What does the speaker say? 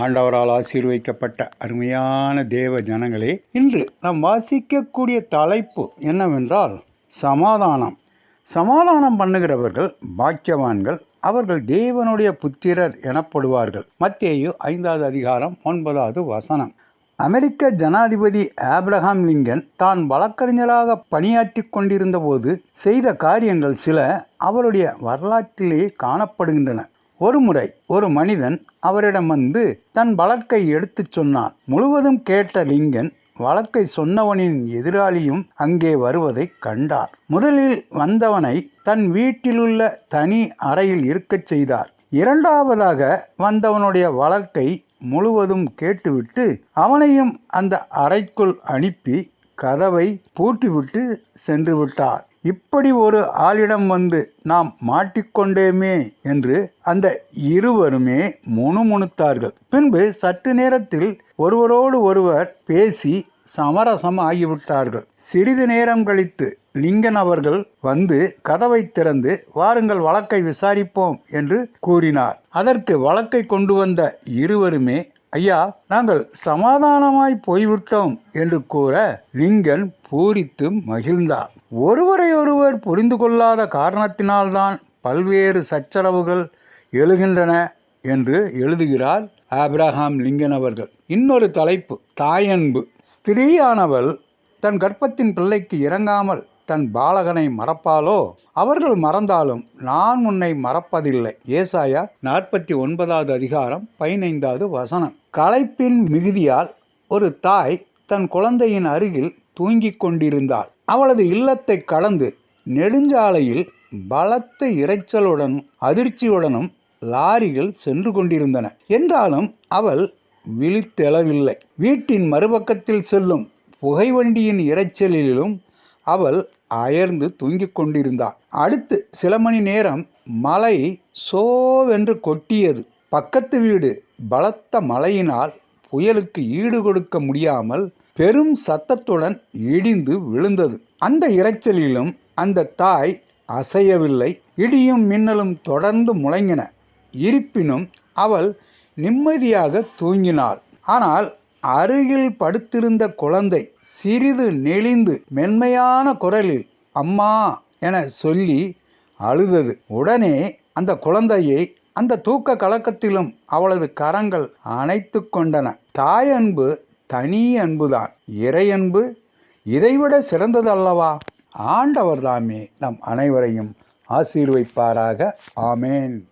ஆண்டவரால் ஆசீர்வதிக்கப்பட்ட அருமையான தேவ ஜனங்களே இன்று நாம் வாசிக்கக்கூடிய தலைப்பு என்னவென்றால் சமாதானம். சமாதானம் பண்ணுகிறவர்கள் பாக்கியவான்கள் அவர்கள் தேவனுடைய புத்திரர் எனப்படுவார்கள். மத்தேயு ஐந்தாவது அதிகாரம் ஒன்பதாவது வசனம். அமெரிக்க ஜனாதிபதி ஆப்ரஹாம் லிங்கன் தான் வழக்கறிஞராக பணியாற்றி கொண்டிருந்த போது செய்த காரியங்கள் சில அவருடைய வரலாற்றிலேயே காணப்படுகின்றன. ஒருமுறை ஒரு மனிதன் அவரிடம் வந்து தன் வழக்கை எடுத்துச் சொன்னான். முழுவதும் கேட்ட லிங்கன் வழக்கை சொன்னவனின் எதிராளியும் அங்கே வருவதை கண்டார். முதலில் வந்தவனை தன் வீட்டிலுள்ள தனி அறையில் இருக்கச் செய்தார். இரண்டாவதாக வந்தவனுடைய வழக்கை முழுவதும் கேட்டுவிட்டு அவனையும் அந்த அறைக்குள் அனுப்பி கதவை பூட்டிவிட்டு சென்று விட்டார். இப்படி ஒரு ஆளிடம் வந்து நாம் மாட்டிக்கொண்டேமே என்று அந்த இருவருமே முணுமுணுத்தார்கள். பின்பு சற்று நேரத்தில் ஒருவரோடு ஒருவர் பேசி சமரசம் ஆகிவிட்டார்கள். சிறிது நேரம் கழித்து லிங்கன் அவர்கள் வந்து கதவை திறந்து வாருங்கள் வழக்கை விசாரிப்போம் என்று கூறினார். அதற்கு வழக்கை கொண்டு வந்த இருவருமே ஐயா நாங்கள் சமாதானமாய் போய்விட்டோம் என்று கூற லிங்கன் பூரித்து மகிழ்ந்தார். ஒருவரை ஒருவர் புரிந்து கொள்ளாத காரணத்தினால்தான் பல்வேறு சச்சரவுகள் எழுகின்றன என்று எழுதுகிறார் ஆப்ரஹாம் லிங்கன் அவர்கள். இன்னொரு தலைப்பு தாயன்பு. ஸ்திரீயானவள் தன் கர்ப்பத்தின் பிள்ளைக்கு இறங்காமல் தன் பாலகனை மறப்பாலோ அவர்கள் மறந்தாலும் நான் உன்னை மறப்பதில்லை. ஏசாயா நாற்பத்தி ஒன்பதாவது அதிகாரம் பதினைந்தாவது வசனம். களைப்பின் மிகுதியால் ஒரு தாய் தன் குழந்தையின் அருகில் தூங்கிக் கொண்டிருந்தாள். அவளது இல்லத்தை கடந்து நெடுஞ்சாலையில் பலத்த இரைச்சலுடன் அதிர்ச்சியுடனும் லாரிகள் சென்று கொண்டிருந்தன. என்றாலும் அவள் விழித்தெழவில்லை. வீட்டின் மறுபக்கத்தில் செல்லும் புகைவண்டியின் இரைச்சலிலும் அவள் அயர்ந்து தூங்கிக் கொண்டிருந்தாள். அடுத்து சில மணி நேரம் மலை சோவென்று கொட்டியது. பக்கத்து வீடு பலத்த மழையினால் புயலுக்கு ஈடு கொடுக்க முடியாமல் பெரும் சத்தத்துடன் இடிந்து விழுந்தது. அந்த இரைச்சலிலும் அந்த தாய் அசையவில்லை. இடியும் மின்னலும் தொடர்ந்து முழங்கின. இருப்பினும் அவள் நிம்மதியாக தூங்கினாள். ஆனால் அருகில் படுத்திருந்த குழந்தை சிறிது நெளிந்து மென்மையான குரலில் அம்மா என சொல்லி அழுதது. உடனே அந்த குழந்தையை அந்த தூக்க கலக்கத்திலும் அவளது கரங்கள் அணைத்து கொண்டன. அன்பு தனி அன்புதான். இறையன்பு இதைவிட சிறந்தது அல்லவா? ஆண்டவர் தாமே நம் அனைவரையும் ஆசீர்வைப்பாராக. ஆமேன்.